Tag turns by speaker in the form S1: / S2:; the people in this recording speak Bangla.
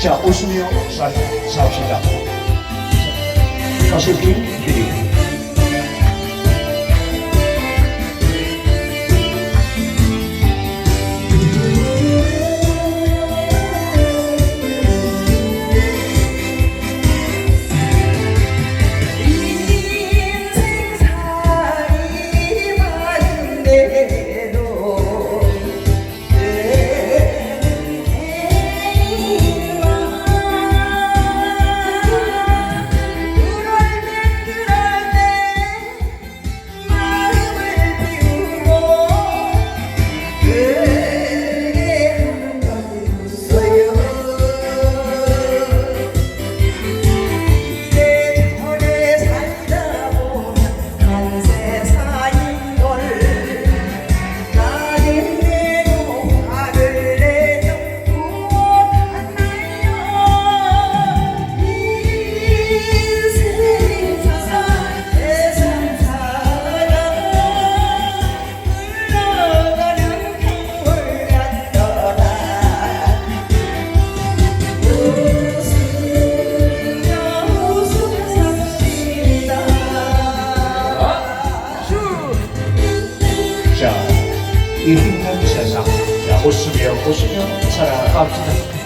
S1: 자, 오시며 사십시다. 사십시오. 예수님 닮으셔서 50여 50여 살아갑시다